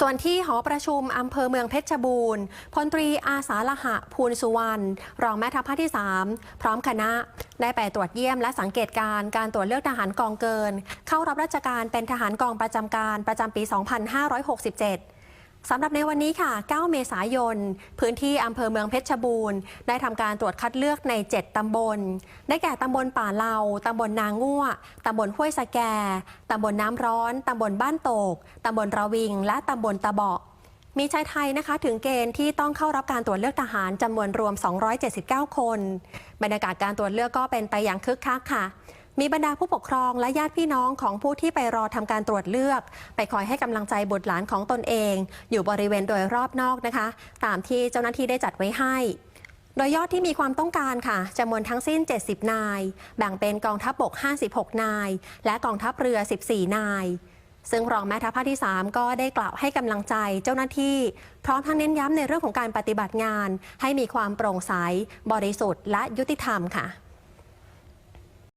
ส่วนที่หอประชุมอำเภอเมืองเพชรบูรณ์พลตรีอาสาละหะภูลสุวรรณรองแม่ทัพภาคที่ 3 พร้อมคณะ ได้ไปตรวจเยี่ยมและสังเกตการณ์การตรวจเลือกทหารกองเกิน เข้ารับราชการเป็นทหารกองประจำการประจำปี 2567 สำหรับในวันนี้ค่ะ 9 เมษายน พื้นที่อำเภอเมืองเพชรบูรณ์ ได้ทำการตรวจคัดเลือกใน 7 ตำบล ได้แก่ตำบลป่าเลาตำบลนางง่วตำบลห้วยสะแก ตำบลน้ำร้อน ตำบลบ้านโตก ตำบลระวิง และตำบลตะเบาะมีชายไทยนะคะถึงเกณฑ์ที่ต้องเข้ารับการตรวจเลือกทหารจำนวนรวม 279 คน บรรยากาศการตรวจเลือกก็เป็นไปอย่างคึกคักค่ะ มีบรรดาผู้ปกครองและญาติพี่น้องของผู้ที่ไปรอทำการตรวจเลือก ไปคอยให้กำลังใจบุตรหลานของตนเอง อยู่บริเวณโดยรอบนอกนะคะ ตามที่เจ้าหน้าที่ได้จัดไว้ให้ โดยยอดที่มีความต้องการค่ะจำนวนทั้งสิ้น 70 นาย แบ่งเป็นกองทัพบก 56 นาย และกองทัพเรือ 14 นายซึ่งรองแม่ทัพภาคที่ 3 ก็ได้กล่าวให้กำลังใจเจ้าหน้าที่ พร้อมทั้งเน้นย้ำในเรื่องของการปฏิบัติงาน ให้มีความโปร่งใส บริสุทธิ์และยุติธรรมค่ะ